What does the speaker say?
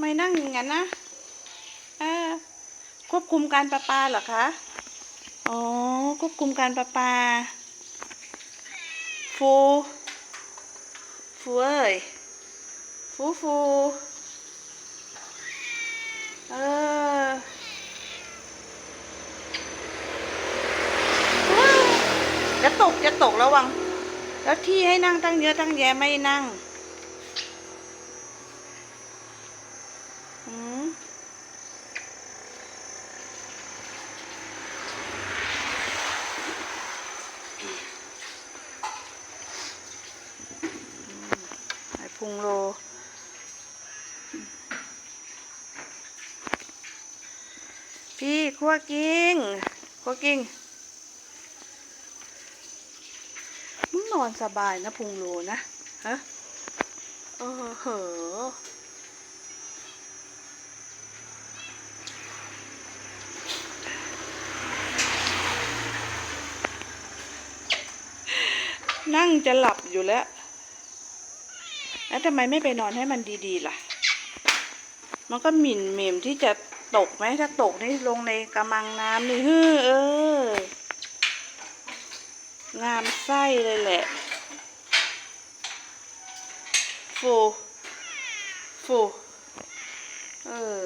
ไม่นั่งอย่างนั้นนะควบคุมการประปาเหรอคะ อ๋อ ควบคุมการประปา ฟูฟูเอ้ยฟูฟูเออจะตกจะตกระวัง แล้วที่ให้นั่งตั้งเยอะตั้งแยะไม่นั่ง อืมไอพุงโลพี่คั่วกิ้งคั่วกิ้งมึงนอนสบายนะพุงโลนะฮะเออเหอ นั่งจะหลับอยู่แล้ว แล้วทำไมไม่ไปนอนให้มันดีๆล่ะ มันก็หมิ่นเหมมที่จะตกไหมถ้าตกนี่ลงในกระมังน้ำนี่ฮือเอองามไส้เลยแหละ ฟู ฟู เออ